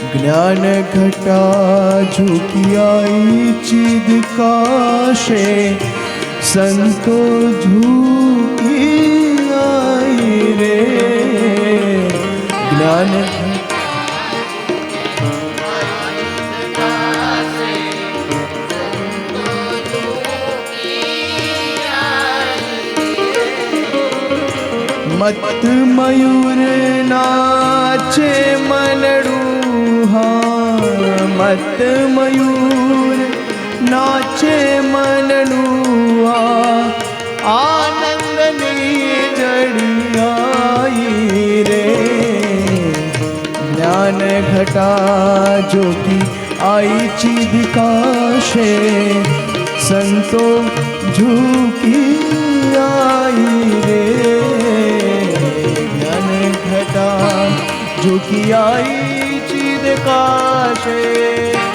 ज्ञान घटा झुकी आई चिद काशे संतो झुकी रे ज्ञान मत मयूर नाचे मत मयूर नाचे मनडू आनंद जड़ियाई रे। ज्ञान घटा जो की आई चिद काशे संतो झुकी आई रे। ज्ञान घटा झुकी आई चिद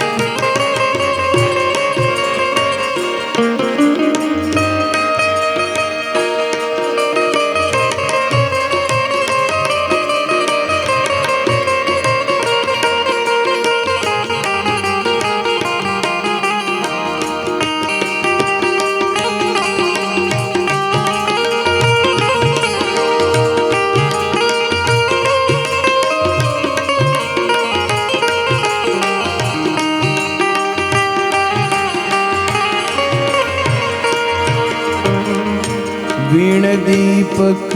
दीपक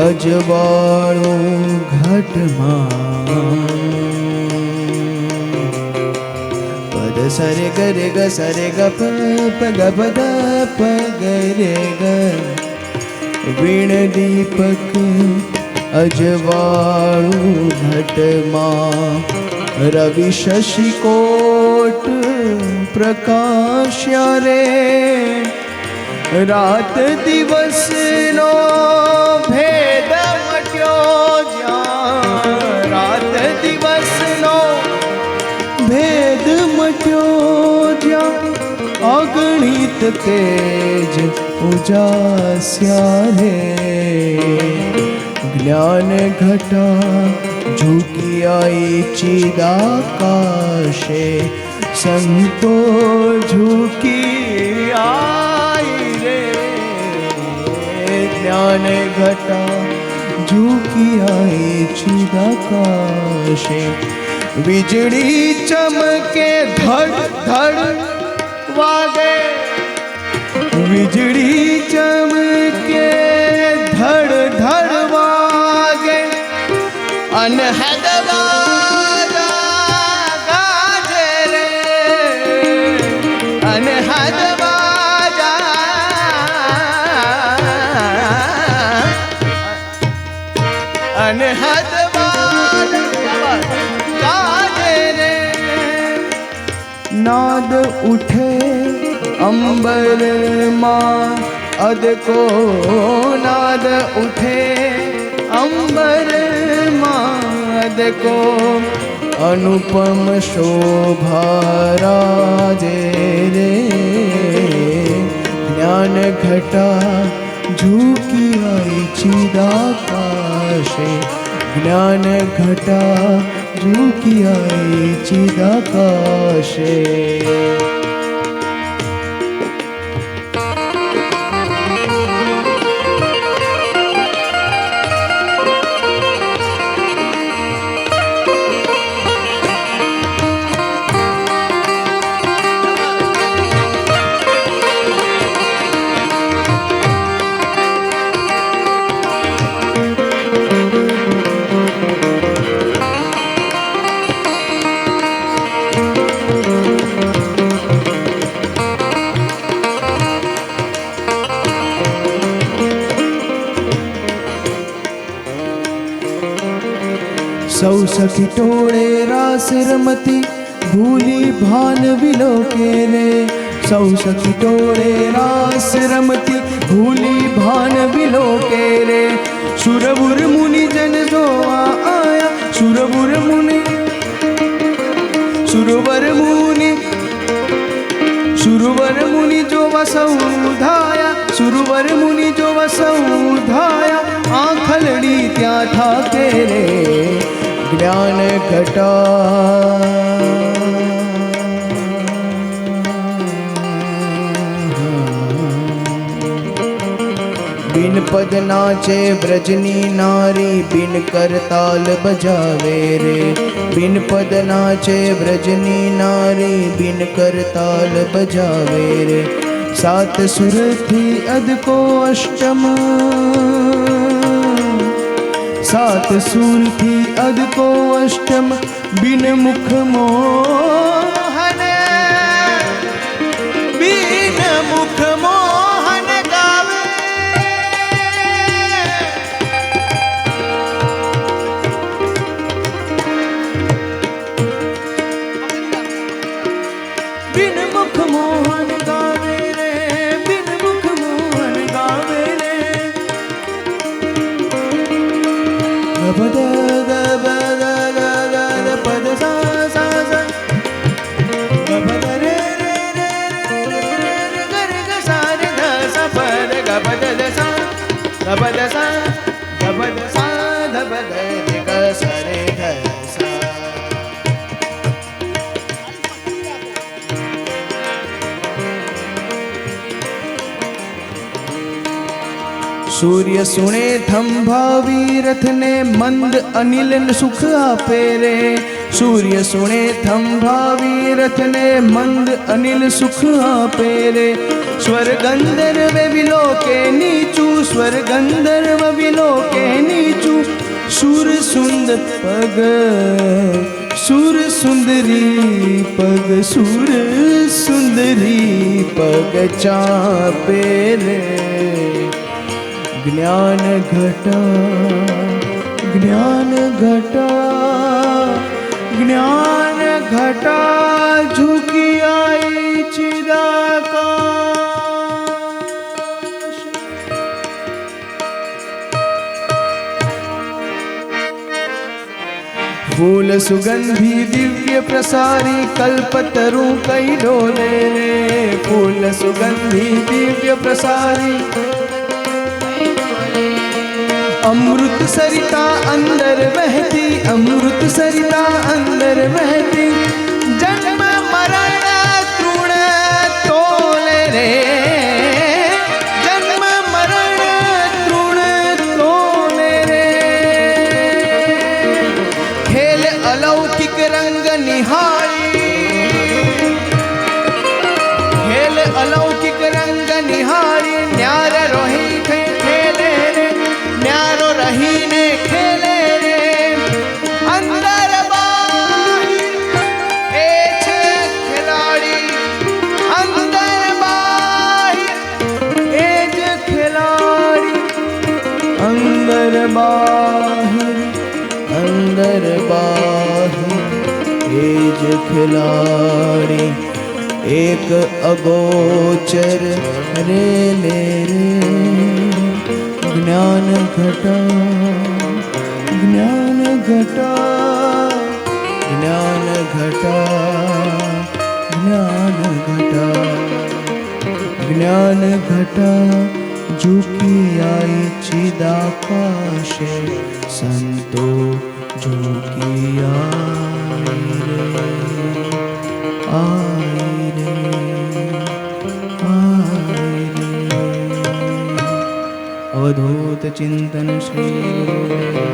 अजवाड़ो घटमा पद सर कर ग सर ग प ग प ग प गरे ग। वीण दीपक अजवाड़ो रवि शशि कोट प्रकाश रे। શશિકોટ પ્રકાશ્યા રે રાત દિવસનો ભેદ મટ્યો જ્યાં રાત દિવસનો ભેદ મટ્યો જ્યાં અગણિત તેજ ઉજાસ્યા રે જ્ઞાન ઘટા ઝુકી આઈ ચિદાકાશે સંતો ઝુકી આઈ રે જ્ઞાન ઘટા ઝુકી આઈ ચિદાકાશે વીજળી ચમકે ધડ ધડ વાગે વીજળી ચમકે ધડ ધડ વાગે અનહદ চাঁদ उठे अंबर माँ अद को नाद उठे अंबर माद को अनुपम शोभा राजे रे ज्ञान घटा झुकी आई चिदाकाशे ज्ञान घटा লুকিয়াই চিদাকাশে। सखी टोड़े रासिरमती भूली भान विलोके रे सौ सखी टोड़े रासिरमती भूली भान विलोके रे सुरबुर मुनि जन जो आया सुरबुर मुनि सुरवर मुनि सुरवर मुनि जो वसौधाया सुरवर मुनि जो वसौधाया आंखलड़ी त्या था के रे ज्ञान घटा। बिन पद नाचे ब्रजनी नारी, बिन कर ताल बजावे रे। बिन पद नाचे ब्रजनी नारी, बिन कर ताल बजावे रे। सात सुर थी अद को अष्टम। सात सूर थी अद को अष्टम बिन मुख मोहन ba da da સૂર્ય સુણે થંભાવી રથને મંદ અનિલ ન સુખ આપે રે સૂર્ય સુણે થંભાવી રથને મંદ અનિલ સુખ આપે રે સ્વર ગંધર્વ વિલોકે નીચું સ્વર ગંધર્વ વિલોકે નીચું સુર સુંદર પગ સુર સુંદરી પગ સુર સુંદરી પગ ચાપે રે ज्ञान घटा ज्ञान घटा ज्ञान घटा, झुकी आई चिदाकाश। फूल सुगंधी दिव्य प्रसारी कल्पतरु कई डोले फूल सुगंधी दिव्य प्रसारी अमृत सरिता अंदर बहती अमृत सरिता अंदर बहती। जन्म मरण तृण तोले रे। अंदर बाहिर, अंदर बाहर ए जे खिलाड़ी, एक अगोचर रे ले रे। ज्ञान घटा ज्ञान घटा ज्ञान घटा ज्ञान घटा ज्ञान घटा। झुकी आई चिदाकाशे संतो झुकी आई रे आई रे आई रे अवधूत चिंतन श्री गुरु